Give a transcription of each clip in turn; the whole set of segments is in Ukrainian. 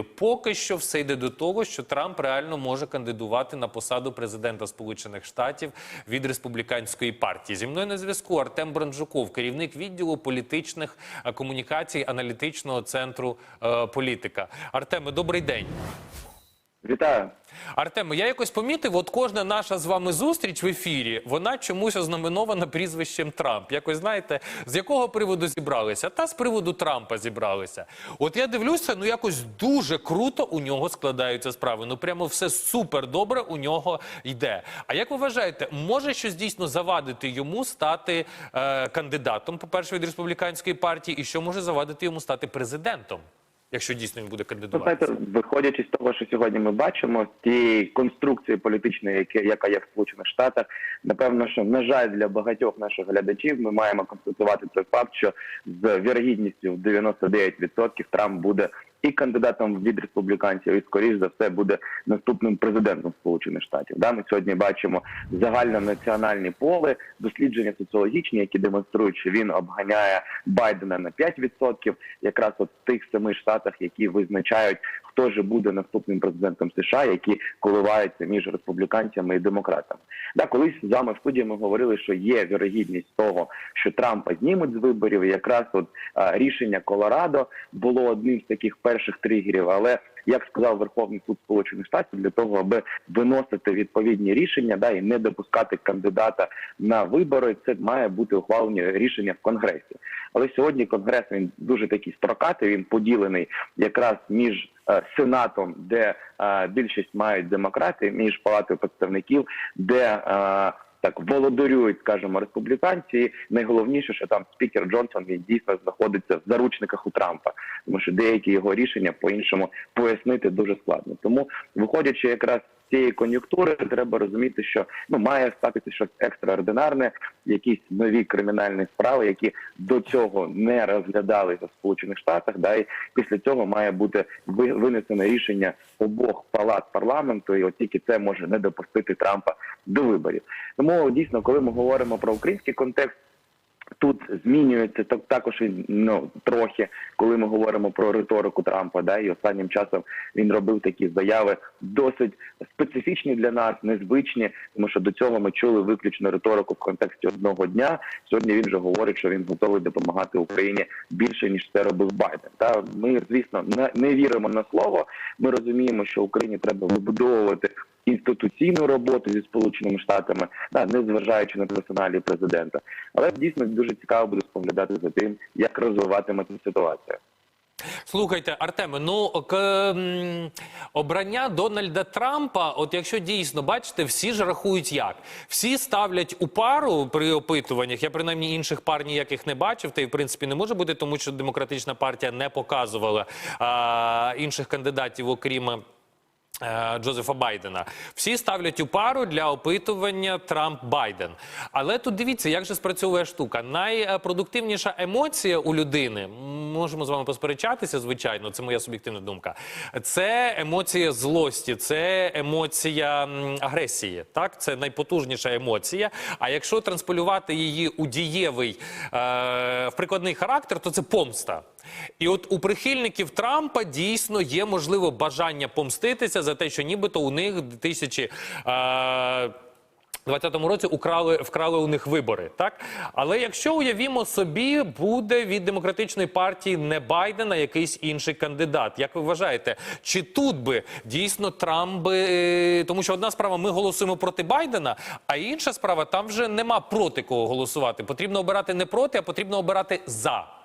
Поки що все йде до того, що Трамп реально може кандидувати на посаду президента Сполучених Штатів від республіканської партії. Зі мною на зв'язку Артем Бранджуков, керівник відділу політичних е, комунікацій аналітичного центру е, політика. Артеме, добрий день. Вітаю. Артеме, я якось помітив, от кожна наша з вами зустріч в ефірі, вона чомусь ознаменована прізвищем Трамп. Якось знаєте, з якого приводу зібралися? Та з приводу Трампа зібралися. От я дивлюся, ну якось дуже круто у нього складаються справи. Ну прямо все супер добре у нього йде. А як ви вважаєте, може щось дійсно завадити йому стати е, кандидатом, по-перше, від республіканської партії, і що може завадити йому стати президентом? Якщо дійсно він буде Ви кандидувати, виходячи з того, що сьогодні ми бачимо, ті конструкції політичної, які яка є в Сполучених Штатах, напевно, що на жаль для багатьох наших глядачів ми маємо констатувати той факт, що з вірогідністю в 99% Трамп буде і кандидатом від республіканців, і скоріш за все буде наступним президентом Сполучених Штатів. Да, ми сьогодні бачимо загальнонаціональні поли, дослідження соціологічні, які демонструють, що він обганяє Байдена на 5%, якраз от в тих самих штатах, які визначають, хто же буде наступним президентом США, які коливаються між республіканцями і демократами. Да, колись з вами в студії ми говорили, що є вірогідність того, що Трампа знімуть з виборів. Якраз от а, рішення Колорадо було одним з таких перших тригерів, але як сказав Верховний суд Сполучених Штатів, для того, аби виносити відповідні рішення, да і не допускати кандидата на вибори, це має бути ухвалені рішення в Конгресі. Але сьогодні Конгрес він дуже такий строкатий, він поділений якраз між е, сенатом, де е, більшість мають демократи, між палатою представників, де е, так володарюють, скажімо, республіканці. І Найголовніше, що там спікер Джонсон він дійсно знаходиться в заручниках у Трампа, тому що деякі його рішення по-іншому пояснити дуже складно. Тому, виходячи якраз цієї кон'юнктури, треба розуміти, що ну має статися щось екстраординарне, якісь нові кримінальні справи, які до цього не розглядалися в Сполучених Штатах. Да, і після цього має бути ви- винесене рішення обох палат парламенту, і от тільки це може не допустити Трампа до виборів. Тому дійсно, коли ми говоримо про український контекст. Тут змінюється так також він ну трохи, коли ми говоримо про риторику Трампа. Да, і останнім часом він робив такі заяви досить специфічні для нас, незвичні, тому що до цього ми чули виключно риторику в контексті одного дня. Сьогодні він вже говорить, що він готовий допомагати Україні більше ніж це робив Байден. Та ми, звісно, не, віримо на слово. Ми розуміємо, що Україні треба вибудовувати інституційну роботу зі сполученими штатами, да, не зважаючи на персоналі президента. Але дійсно дуже цікаво буде споглядати за тим, як розвиватиметься ситуація. Слухайте, Артеме, ну к, обрання Дональда Трампа, от якщо дійсно бачите, всі ж рахують як. Всі ставлять у пару при опитуваннях. Я принаймні інших пар ніяких не бачив, та й в принципі не може бути, тому що демократична партія не показувала а, інших кандидатів, окрім. Е, Джозефа Байдена всі ставлять у пару для опитування Трамп Байден. Але тут дивіться, як же спрацьовує штука. Найпродуктивніша емоція у людини. Можемо з вами посперечатися, звичайно, це моя суб'єктивна думка. Це емоція злості, це емоція агресії. Так, це найпотужніша емоція. А якщо транспалювати її у дієвий е, в прикладний характер, то це помста. І от у прихильників Трампа дійсно є можливо бажання помститися за те, що нібито у них 2000... Е, 2020 році украли вкрали у них вибори, так але якщо уявімо собі, буде від демократичної партії не Байден, а якийсь інший кандидат. Як ви вважаєте, чи тут би дійсно Трамп би е, тому, що одна справа, ми голосуємо проти Байдена, а інша справа там вже нема проти кого голосувати. Потрібно обирати не проти, а потрібно обирати за.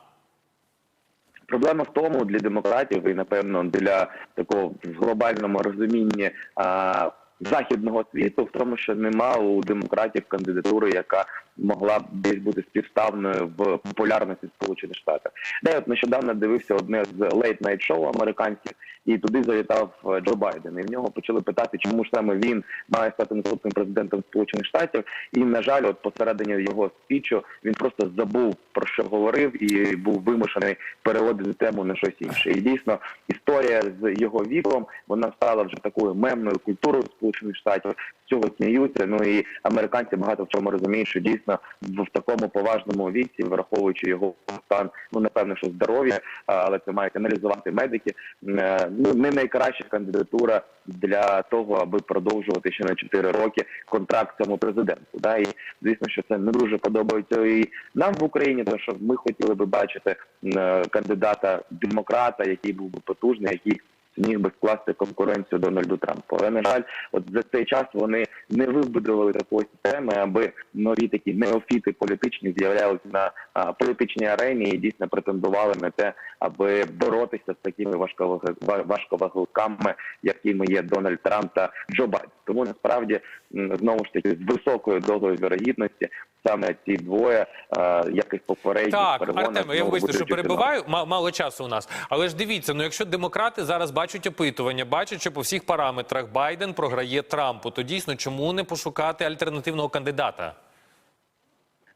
Проблема в тому для демократів і напевно для такого в глобальному розумінні а, західного світу, в тому, що нема у демократів кандидатури, яка могла б десь бути співставною в популярності Сполучених Штатів. Де от нещодавно дивився одне з night шоу американських, і туди завітав е, Джо Байден. І в нього почали питати, чому ж саме він має стати наступним президентом Сполучених Штатів. І на жаль, от посередині його спічу він просто забув про що говорив і був вимушений переводити тему на щось інше. І дійсно історія з його віком вона стала вже такою мемною культурою Сполучених Штатів. Цього сміються. Ну і американці багато в чому розуміють, що дійсно дійсно в, такому поважному віці, враховуючи його стан, ну напевно, що здоров'я, але це мають аналізувати медики. е, Ну не найкраща кандидатура для того, аби продовжувати ще на 4 роки контракт цьому президенту. Да? І звісно, що це не дуже подобається і нам в Україні, тому що ми хотіли би бачити е, кандидата демократа, який був би потужний, який зміг би скласти конкуренцію Дональду Трампу. Але на жаль, от за цей час вони не вибудували такої системи, аби нові такі неофіти політичні з'являлися на а, політичній арені і дійсно претендували на те, аби боротися з такими важковаг- якими є Дональд Трамп та Джо Байден. Тому насправді знову ж таки з високою дозою вірогідності саме ці двоє, а, як і попередніх Так, перегонах, Артеме, я вибачте, що перебиваю. Мало часу у нас. Але ж дивіться, ну якщо демократи зараз бачать опитування, бачать, що по всіх параметрах Байден програє Трампу, то дійсно чому не пошукати альтернативного кандидата?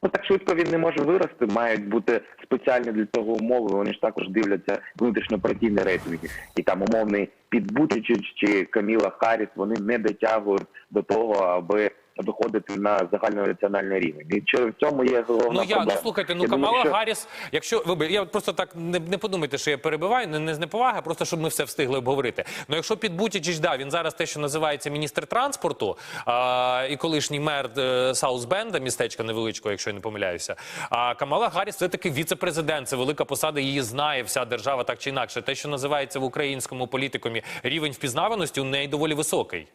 Ну так швидко він не може вирости. Мають бути спеціальні для цього умови. Вони ж також дивляться внутрішньопартійні рейтинги, і там умовний Піт Бутичич чи Каміла Харріс, Вони не дотягують до того, аби виходити на загальнонаціональний рівень. І в цьому є головна Ну я ну слухайте, ну Я думаю, Камала що- Гарріс, якщо ви я просто так не, не подумайте, що я перебиваю, не, не з неповаги, а просто щоб ми все встигли обговорити. Ну якщо під Бутічич, да, він зараз те, що називається міністр транспорту, а, і колишній мер е, Саусбенда, містечка невеличкого, якщо я не помиляюся. А Камала Гарріс це таки віце-президент, це велика посада, її знає вся держава так чи інакше. Те, що називається в українському політикумі рівень впізнаваності, у неї доволі високий.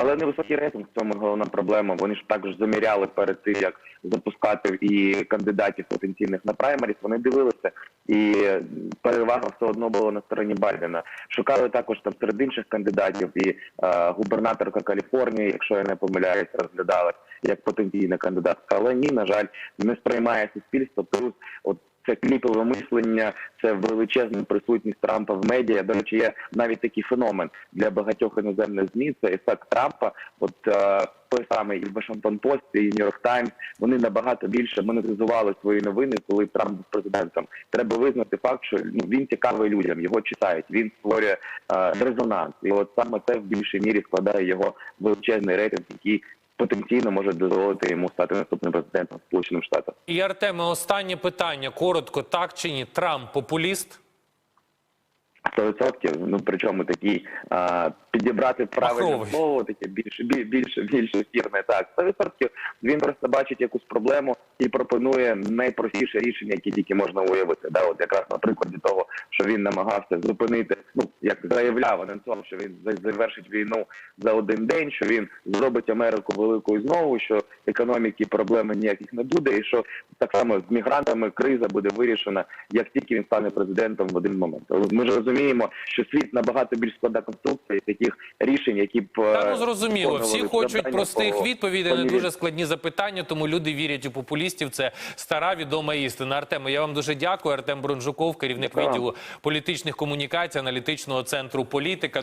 Але невисокий рейтинг в цьому головна проблема. Вони ж також заміряли перед тим, як запускати і кандидатів потенційних на праймеріс. Вони дивилися, і перевага все одно була на стороні Байдена. Шукали також там серед інших кандидатів, і е, губернаторка Каліфорнії, якщо я не помиляюсь, розглядалась як потенційна кандидатка. Але ні, на жаль, не сприймає суспільство. Плюс от це кліпове мислення, це величезна присутність Трампа в медіа. До речі, є навіть такий феномен для багатьох іноземних змі. Це ефект Трампа. От е, той самий і Вашингтон Пост, і Нью-Йорк Таймс, вони набагато більше монетизували свої новини, коли Трамп був президентом. Треба визнати факт, що ну він цікавий людям, його читають. Він створює е, резонанс, і от саме це в більшій мірі складає його величезний рейтинг, який потенційно може дозволити йому стати наступним президентом Сполучених Штатів. І Артеме, останнє питання. Коротко, так чи ні? Трамп популіст? 100%, ну причому такий а, підібрати правильне Махровий. слово, таке більше біль- більше більше ефірне. Так 100% він просто бачить якусь проблему і пропонує найпростіше рішення, яке тільки можна уявити. Да, от якраз на прикладі того, що він намагався зупинити, ну як заявляв анонсував, що він завершить війну за один день, що він зробить Америку великою знову, що економіки проблеми ніяких не буде, і що так само з мігрантами криза буде вирішена, як тільки він стане президентом в один момент. Ми ж розуміємо, що світ набагато більш складна конструкція таких рішень, які б Та е, ну зрозуміло. Всі хочуть простих по- відповідей по на дуже складні запитання, тому люди вірять у популістів. Це стара відома істина. Артему, я вам дуже дякую. Артем Бронжуков, керівник відділу політичних комунікацій, аналітичного центру політика.